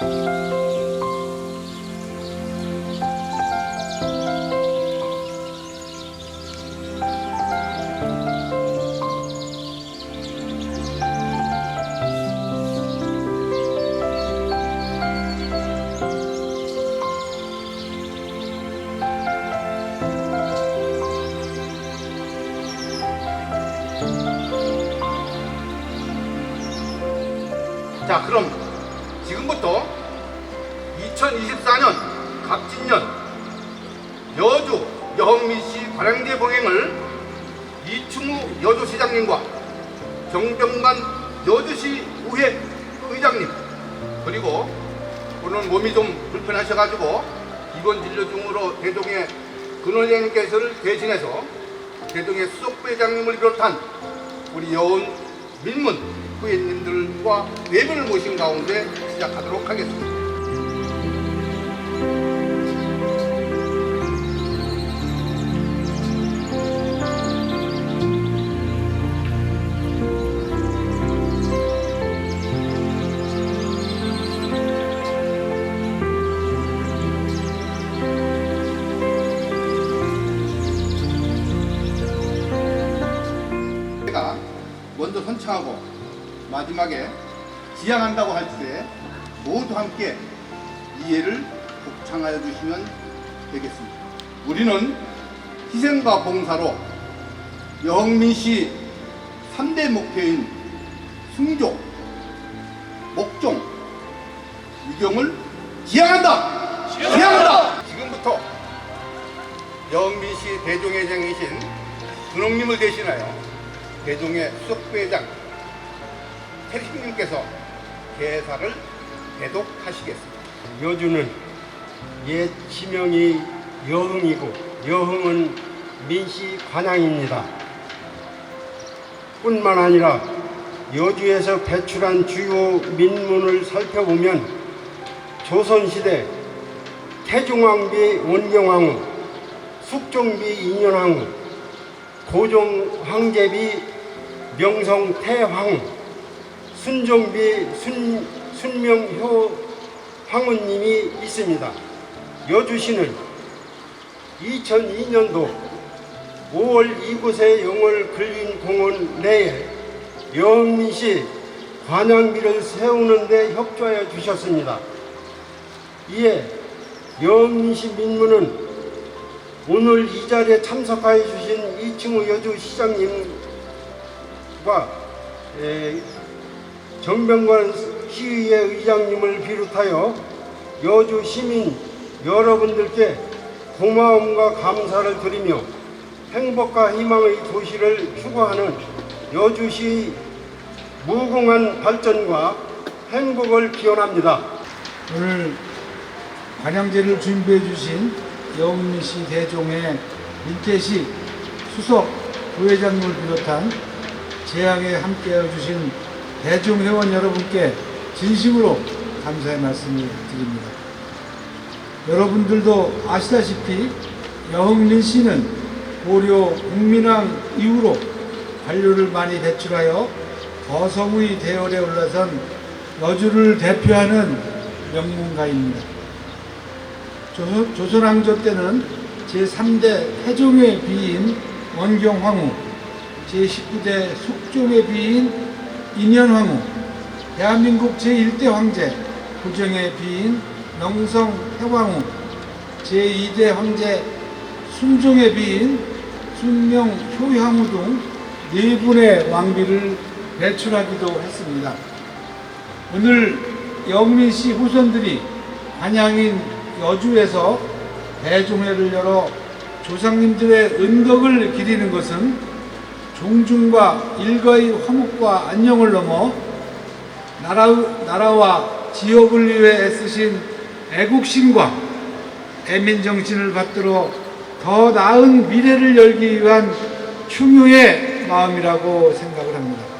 자, 그럼 지금부터 2024년 갑진년 여주 여흥민씨 관양제 봉행을 이충우 여주시장님과 정병관 여주시 의회 의장님 그리고 오늘 몸이 좀 불편하셔가지고 입원 진료 중으로 대동의 근원장님께서를 대신해서 대동의 수석부회장님을 비롯한 우리 여운 민문 후예님들과 네 분을 모신 가운데 시작하도록 하겠습니다. 선창하고 마지막에 지향한다고 할 때 모두 함께 이해를 복창하여 주시면 되겠습니다. 우리는 희생과 봉사로 여흥민씨 3대 목표인 승조, 목종, 유경을 지향한다! 지향한다! 지금부터 여흥민씨 대종회장이신 근홍님을 대신하여 대종의 수석부회장 태식님께서 개사를 대독하시겠습니다. 여주는 옛 지명이 여흥이고 여흥은 민씨 관양입니다. 뿐만 아니라 여주에서 배출한 주요 민문을 살펴보면 조선시대 태종왕비 원경왕후, 숙종비 인현왕후, 고종 황제비 명성 태황, 순종비 순, 순명효 황후님이 있습니다. 여주시는 2002년도 5월 이곳에 영월 근린공원 내에 여흥민씨 관양비를 세우는 데 협조하여 주셨습니다. 이에 여흥민씨 민문은 오늘 이 자리에 참석하여 주신 이충우 여주시장님과 에, 정병관 시의회 의장님을 비롯하여 여주 시민 여러분들께 고마움과 감사를 드리며 행복과 희망의 도시를 추구하는 여주시 무궁한 발전과 행복을 기원합니다. 오늘 관양제를 준비해 주신 여운시 대종의 민태식 수석 부회장님을 비롯한 재앙에 함께해 주신 대종 회원 여러분께 진심으로 감사의 말씀을 드립니다. 여러분들도 아시다시피 여흥민 씨는 고려 국민왕 이후로 관료를 많이 배출하여 거성의 대열에 올라선 여주를 대표하는 명문가입니다. 조선, 조선왕조 때는 제3대 태종의 비인 원경황후, 제19대 숙종의 비인 인현황후, 대한민국 제1대 황제 고정의 비인 명성 해왕후, 제2대 황제 순종의 비인 순명 효향후 등 네 분의 왕비를 배출하기도 했습니다. 오늘 영민 씨 후손들이 한양인 여주에서 대종회를 열어 조상님들의 은덕을 기리는 것은 종중과 일가의 화목과 안녕을 넘어 나라, 나라와 지역을 위해 애쓰신 애국심과 애민정신을 받들어 더 나은 미래를 열기 위한 충유의 마음이라고 생각을 합니다.